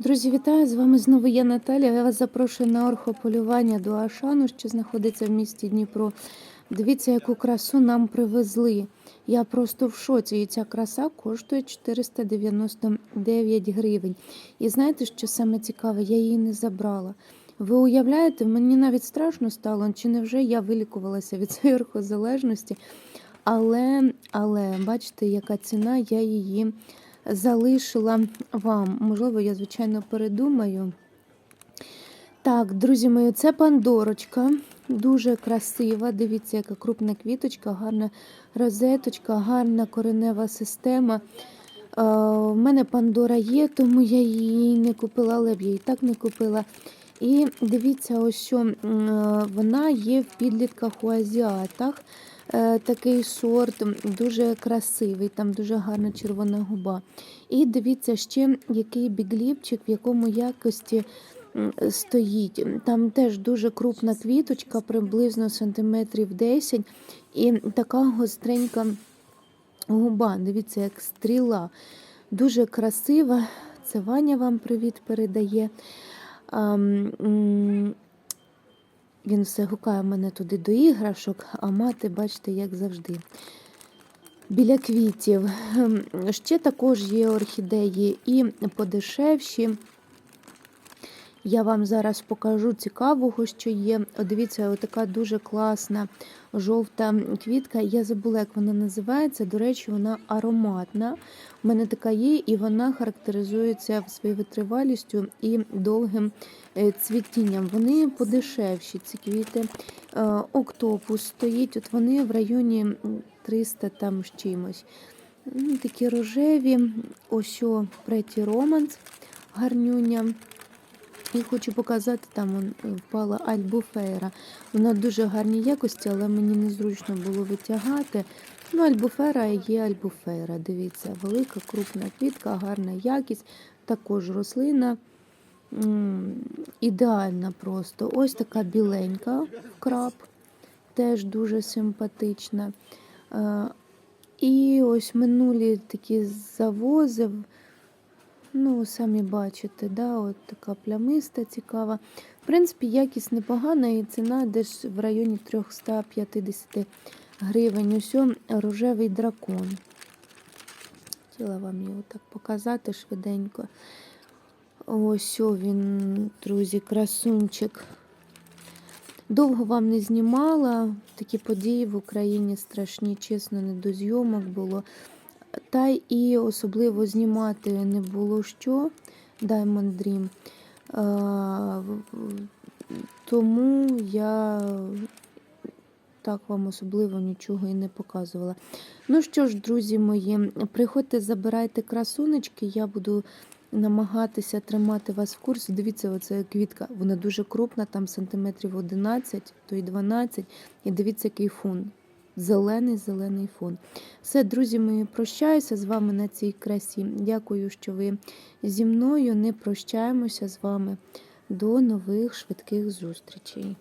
Друзі, вітаю! З вами знову я Наталя. Я вас запрошую на орхополювання до Ашану, що знаходиться в місті Дніпро. Дивіться, яку красу нам привезли. Я просто в шоці. І ця краса коштує 499 гривень. І знаєте, що саме цікаве? Я її не забрала. Ви уявляєте, мені навіть страшно стало, чи не вже я вилікувалася від цієї орхозалежності. Але, але бачите, яка ціна, я її залишила вам. Можливо, я, звичайно, передумаю. Так, друзі мої, це Пандорочка. Дуже красива. Дивіться, яка крупна квіточка, гарна розеточка, гарна коренева система. Е, в мене Пандора є, тому я її не купила, але б я і так не купила. І дивіться, ось що е, вона є в підлітках у азіатах. Е, Такий сорт дуже красивий, там дуже гарна червона губа. І дивіться ще, який бігліпчик, в якому якості стоїть. Там теж дуже крупна квіточка, приблизно сантиметрів 10, і така гостренька губа. Дивіться, як стріла. Дуже красива. Це Ваня вам привіт передає. Він все гукає мене туди до іграшок, а мати, бачите, як завжди. Біля квітів. Ще також є орхідеї і подешевші. Я вам зараз покажу цікавого, що є. О, дивіться, отака дуже класна жовта квітка. Я забула, як вона називається. До речі, вона ароматна. У мене така є, і вона характеризується своєю витривалістю і довгим е, цвітінням. Вони подешевші, ці квіти. Е, Октопус стоїть, от вони в районі 300 там з чимось. Такі рожеві, ось о, преті романс, гарнюня. І хочу показати, там он, впала альбуфейра. Вона дуже гарній якості, але мені незручно було витягати. Ну, альбуфера є альбуфера. Дивіться, велика, крупна квітка, гарна якість, також рослина. Ідеальна просто. Ось така біленька краб, теж дуже симпатична. Е, І ось минулі такі завози. Ну, самі бачите, да, от така плямиста цікава. В принципі, якість непогана і ціна десь в районі 350 гривень. Ось рожевий дракон. Хотіла вам його так показати швиденько. Ось він, друзі, красунчик. Довго вам не знімала. Такі події в Україні страшні, чесно, не до зйомок було. Та і особливо знімати не було що Diamond Dream. Тому я так вам особливо нічого і не показувала. Ну що ж, друзі мої, приходьте, забирайте красунечки, я буду намагатися тримати вас в курсі. Дивіться, оця квітка, вона дуже крупна, там сантиметрів 11, то й 12. І дивіться, який фон. Зелений, зелений фон. Все, друзі мої, прощаюся з вами на цій красі. Дякую, що ви зі мною. Не прощаємося з вами. До нових швидких зустрічей.